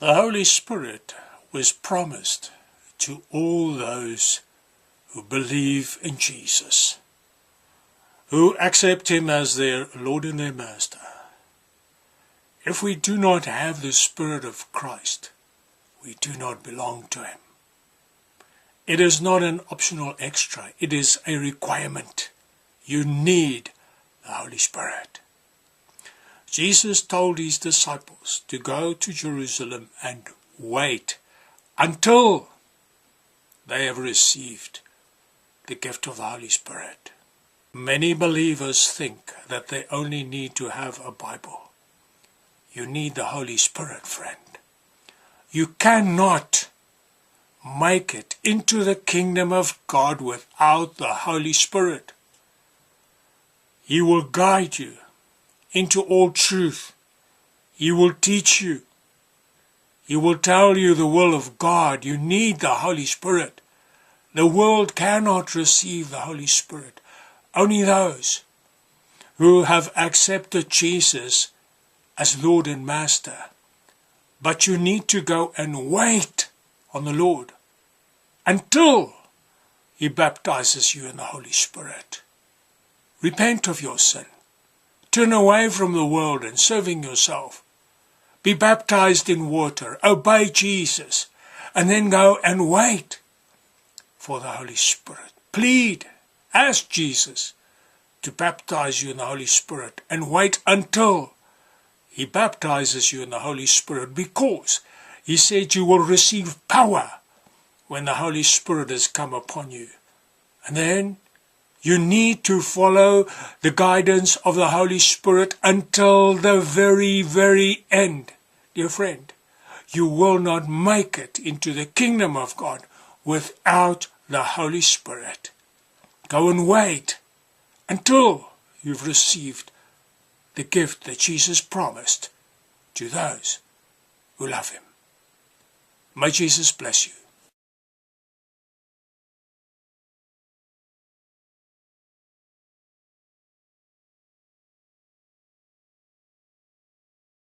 The Holy Spirit was promised to all those who believe in Jesus, who accept Him as their Lord and their Master. If we do not have the Spirit of Christ, we do not belong to Him. It is not an optional extra, it is a requirement. You need the Holy Spirit. Jesus told his disciples to go to Jerusalem and wait until they have received the gift of the Holy Spirit. Many believers think that they only need to have a Bible. You need the Holy Spirit, friend. You cannot make it into the kingdom of God without the Holy Spirit. He will guide you into all truth. He will teach you. He will tell you the will of God. You need the Holy Spirit. The world cannot receive the Holy Spirit. Only those who have accepted Jesus as Lord and Master. But you need to go and wait on the Lord until He baptizes you in the Holy Spirit. Repent of your sin. Turn away from the world and serving yourself. Be baptized in water. Obey Jesus. And then go and wait for the Holy Spirit. Plead. Ask Jesus to baptize you in the Holy Spirit and wait until He baptizes you in the Holy Spirit because He said you will receive power when the Holy Spirit has come upon you. And then you need to follow the guidance of the Holy Spirit until the very, very end. Dear friend, you will not make it into the kingdom of God without the Holy Spirit. Go and wait until you've received the gift that Jesus promised to those who love him. May Jesus bless you.